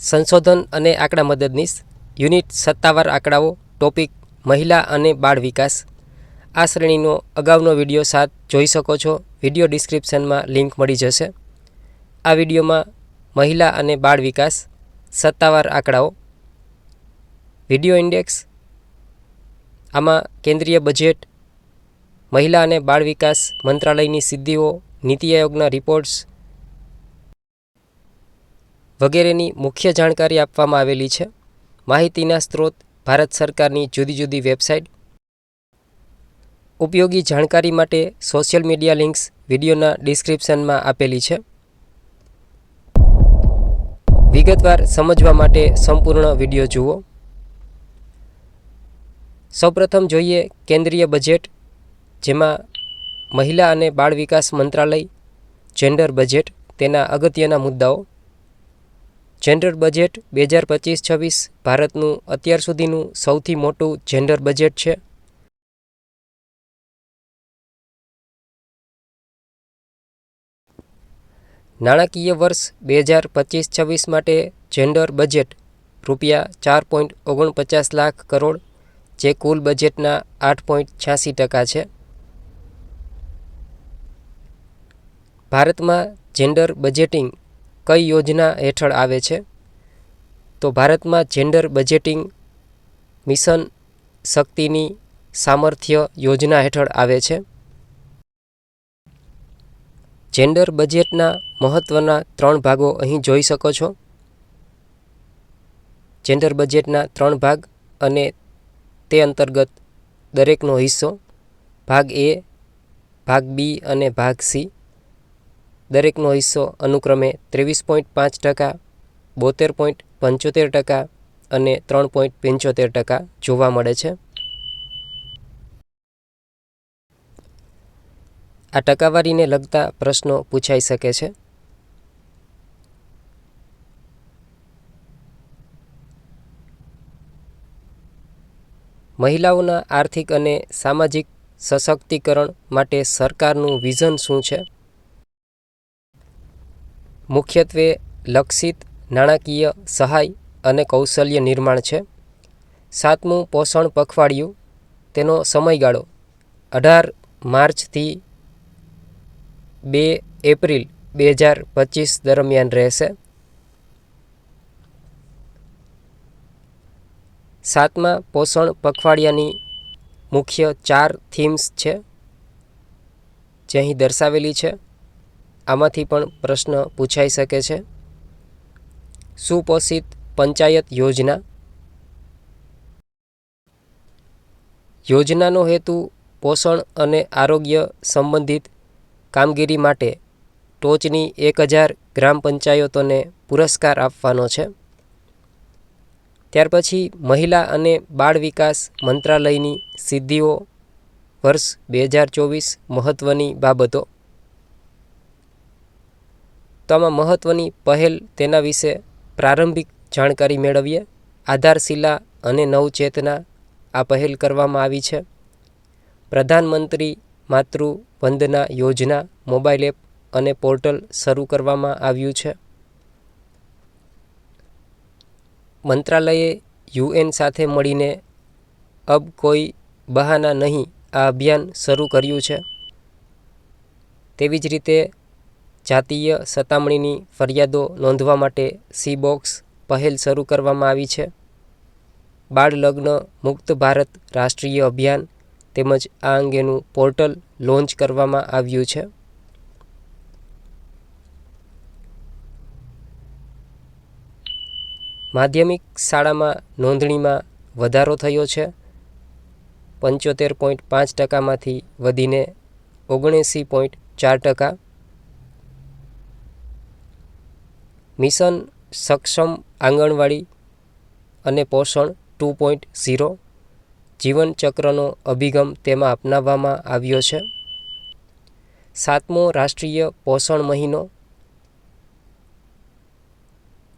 સંશોધન અને આંકડા મદદનીશ યુનિટ સત્તાવાર આંકડાઓ, ટોપિક, મહિલા અને બાળ વિકાસ. આ શ્રેણીનો અગાઉનો વીડિયો સાથ જોઈ શકો છો. વીડિયો ડિસ્ક્રિપ્શનમાં લિંક મળી જશે. આ વિડીયોમાં મહિલા અને બાળ વિકાસ, સત્તાવાર આંકડાઓ, વીડિયો ઇન્ડેક્સ, આમાં કેન્દ્રીય બજેટ, મહિલા અને બાળ વિકાસ મંત્રાલયની સિદ્ધિઓ, નીતિ આયોગના રિપોર્ટ્સ વગેરેની મુખ્ય જાણકારી આપવામાં આવેલી છે. માહિતીના સ્ત્રોત ભારત સરકારની જુદી જુદી વેબસાઇટ. ઉપયોગી જાણકારી માટે સોશિયલ મીડિયા લિંક્સ વિડીયોના ડિસ્ક્રિપ્શનમાં આપેલી છે. વિગતવાર સમજવા માટે સંપૂર્ણ વીડિયો જુઓ. સૌપ્રથમ જોઈએ કેન્દ્રીય બજેટ, જેમાં મહિલા અને બાળ વિકાસ મંત્રાલય, જેન્ડર બજેટ તેના અગત્યના મુદ્દાઓ. જેન્ડર બજેટ બે હજાર પચીસ છવ્વીસ ભારતનું અત્યાર સુધીનું સૌથી મોટું જેન્ડર બજેટ છે. નાણાકીય વર્ષ બે હજાર પચીસ છવ્વીસ માટે જેન્ડર બજેટ રૂપિયા ચાર પોઈન્ટ ઓગણપચાસ લાખ કરોડ, જે કુલ બજેટના આઠ પોઈન્ટ છ્યાસી ટકા છે. ભારતમાં જેન્ડર બજેટિંગ કઈ યોજના હેઠળ આવે છે? તો ભારતમાં જેન્ડર બજેટિંગ મિશન શક્તિની સામર્થ્ય યોજના હેઠળ આવે છે. જેન્ડર બજેટના મહત્ત્વના ત્રણ ભાગો અહીં જોઈ શકો છો. જેન્ડર બજેટના ત્રણ ભાગ અને તે અંતર્ગત દરેકનો હિસ્સો. ભાગ એ ભાગ બી અને ભાગ સી દરેકનો હિસ્સો અનુક્રમે ત્રેવીસ પોઈન્ટ પાંચ ટકા, બોતેર પોઈન્ટ પંચોતેર ટકા અને ત્રણ પોઈન્ટ પંચોતેર ટકા જોવા મળે છે. આ ટકાવારીને લગતા પ્રશ્નો પૂછાઈ શકે છે. મહિલાઓના આર્થિક અને સામાજિક સશક્તિકરણ માટે સરકારનું વિઝન શું છે? મુખ્યત્વે લક્ષિત, નાણાકીય સહાય અને કૌશલ્ય નિર્માણ છે. સાતમું પોષણ પખવાડિયું, તેનો સમયગાળો, અઢાર માર્ચથી બે એપ્રિલ બે હજાર પચીસ દરમિયાન રહેશે. સાતમા પોષણ પખવાડિયાની મુખ્ય ચાર થીમ્સ છે, જે અહીં દર્શાવેલી છે. આમાંથી પણ પ્રશ્ન પૂછાઈ શકે છે. સુપોષિત પંચાયત યોજના. યોજનાનો હેતુ પોષણ અને આરોગ્ય સંબંધિત કામગીરી માટે ટોચની એક હજાર ગ્રામ પંચાયતોને પુરસ્કાર આપવાનો છે. ત્યાર પછી મહિલા અને બાળ વિકાસ મંત્રાલયની સિદ્ધિઓ વર્ષ બે હજાર ચોવીસ મહત્ત્વની બાબતો. તો આમાં મહત્ત્વની પહેલ તેના વિશે પ્રારંભિક જાણકારી મેળવીએ. આધારશિલા અને નવચેતના આ પહેલ કરવામાં આવી છે. પ્રધાનમંત્રી માતૃ વંદના યોજના, મોબાઈલ એપ અને પોર્ટલ શરૂ કરવામાં આવ્યું છે. મંત્રાલયે યુએન સાથે મળીને અબ કોઈ બહાના નહીં આ અભિયાન શરૂ કર્યું છે. તેવી જ રીતે જાતીય સતામણીની ફરિયાદો નોંધવા માટે સી બોક્સ પહેલ શરૂ કરવામાં આવી છે. બાળ લગ્ન મુક્ત ભારત રાષ્ટ્રીય અભિયાન તેમજ આ અંગેનું પોર્ટલ લોન્ચ કરવામાં આવ્યું છે. માધ્યમિક શાળામાં નોંધણીમાં વધારો થયો છે. પંચોતેર પોઈન્ટ પાંચ ટકામાંથી વધીને ઓગણએંસી પોઈન્ટ ચાર ટકા મિશન સક્ષમ આંગણવાડી અને પોષણ ટુ પોઈન્ટ ઝીરો જીવનચક્રનો અભિગમ તેમાં અપનાવવામાં આવ્યો છે. સાતમો રાષ્ટ્રીય પોષણ મહિનો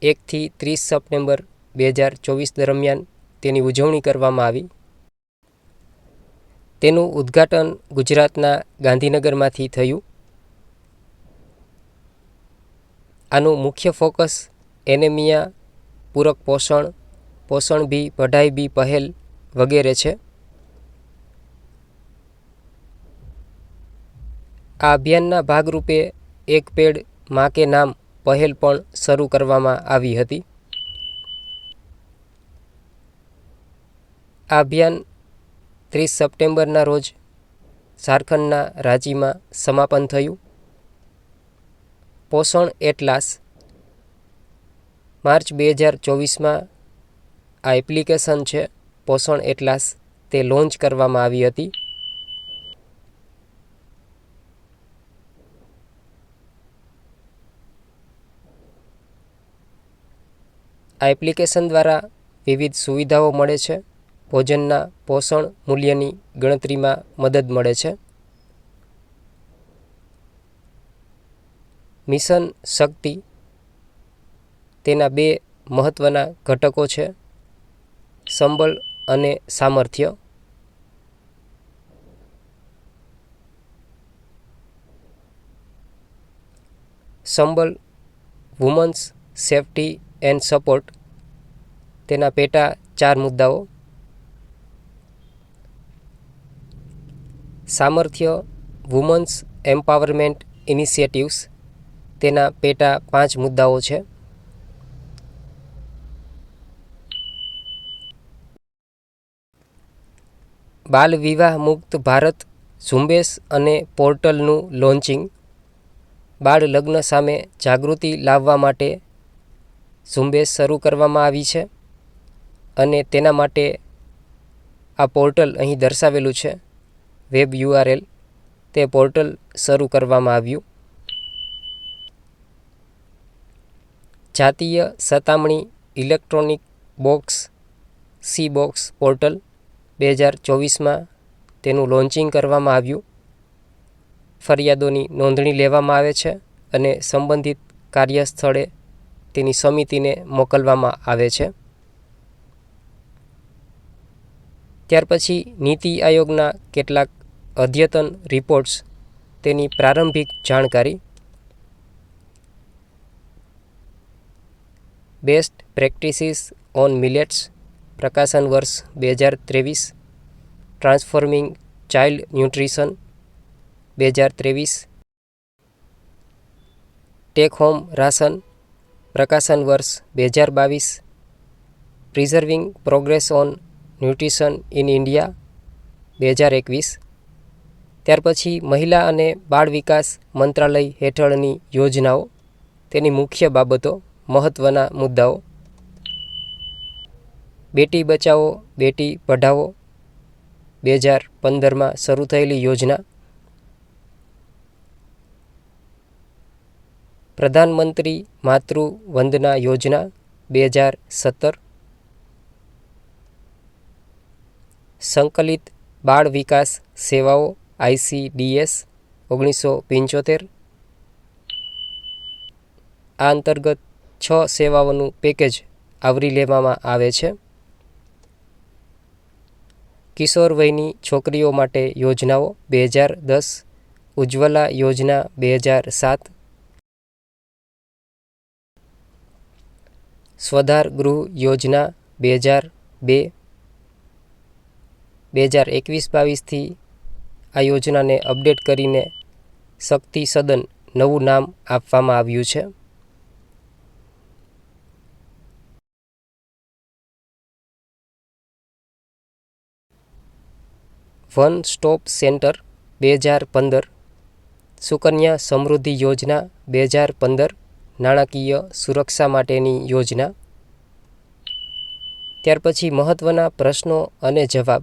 એકથી ત્રીસ સપ્ટેમ્બર બે હજાર ચોવીસ દરમિયાન તેની ઉજવણી કરવામાં આવી. તેનું ઉદ્ઘાટન ગુજરાતના ગાંધીનગરમાંથી થયું. આનું મુખ્ય ફોકસ એનેમિયા, પૂરક પોષણ પોષણ બી, પઢાઈ બી, પહેલ વગેરે છે. આ અભિયાનના ભાગરૂપે એક પેડ મા કે નામ પહેલ પણ શરૂ કરવામાં આવી હતી. આ અભિયાન ત્રીસ સપ્ટેમ્બરના રોજ ઝારખંડના રાંચીમાં સમાપન થયું. પોષણ એટલાસ. માર્ચ બે હજાર ચોવીસમાં આ એપ્લિકેશન છે, પોષણ એટલાસ, તે લોન્ચ કરવામાં આવી હતી. આ એપ્લિકેશન દ્વારા વિવિધ સુવિધાઓ મળે છે. ભોજનના પોષણ મૂલ્યની ગણતરીમાં મદદ મળે છે. મિશન શક્તિ તેના બે મહત્ત્વના ઘટકો છે. સંબળ અને સામર્થ્ય. Sambal women's safety and support તેના પેટા ચાર મુદ્દાઓ. સામર્થ્ય વુમન્સ એમ્પાવરમેન્ટ ઇનિશિયેટિવ્સ તેના પેટા પાંચ મુદ્દાઓ છે. બાલ વિવાહ મુક્ત ભારત, ઝુંબેશ અને પોર્ટલનું લોન્ચિંગ. બાળ લગ્ન સામે જાગૃતિ લાવવા માટે ઝુંબેશ શરૂ કરવામાં આવી છે અને તેના માટે આ પોર્ટલ અહીં દર્શાવેલું છે. Web URL. તે પોર્ટલ શરૂ કરવામાં આવ્યું. જાતીય સતામણી electronic box, C box portal બે હજાર ચોવીસમાં તેનું લોન્ચિંગ કરવામાં આવ્યું. ફરિયાદોની નોંધણી લેવામાં આવે છે અને સંબંધિત કાર્યસ્થળે તેની સમિતિને મોકલવામાં આવે છે. ત્યાર પછી નીતિ આયોગના કેટલાક અદ્યતન રિપોર્ટ્સ તેની પ્રારંભિક જાણકારી બેસ્ટ પ્રેક્ટિસિસ ઓન મિલેટ્સ પ્રકાશન વર્ષ બે હજાર ત્રેવીસ, ટ્રાન્સફોર્મિંગ ચાઇલ્ડ ન્યુટ્રિશન બે હજાર ત્રેવીસ, ટેક હોમ રાશન પ્રકાશન વર્ષ બે હજાર બાવીસ, preserving progress on nutrition in India બે હજાર એકવીસ. ત્યાર પછી મહિલા અને બાળ વિકાસ મંત્રાલય હેઠળની યોજનાઓ, તેની મુખ્ય બાબતો મહત્ત્વના મુદ્દાઓ. બેટી બચાવો, બેટી પઢાવો. બે હજાર પંદરમાં શરૂ થયેલી યોજના. પ્રધાનમંત્રી માતૃ વંદના યોજના બે હજાર સત્તર. સંકલિત બાળ વિકાસ સેવાઓ આઈસીડીએસ ઓગણીસો પંચોતેર. આ અંતર્ગત છ સેવાઓનું પેકેજ આવરી લેવામાં આવે છે. કિશોર વયની છોકરીઓ માટે યોજનાઓ બે હજાર દસ, ઉજ્જવલા યોજના બે હજાર સાત. સ્વધાર ગૃહ યોજના બે હજાર બે બે હજાર એકવીસ બાવીસથી આ યોજનાને અપડેટ કરીને શક્તિ સદન નવું નામ આપવામાં આવ્યું છે. વન સ્ટોપ સેન્ટર બે હજાર પંદર, સુકન્યા સમૃદ્ધિ યોજના બે હજાર પંદર, નાણાકીય સુરક્ષા માટેની યોજના. ત્યાર પછી મહત્ત્વના પ્રશ્નો અને જવાબ.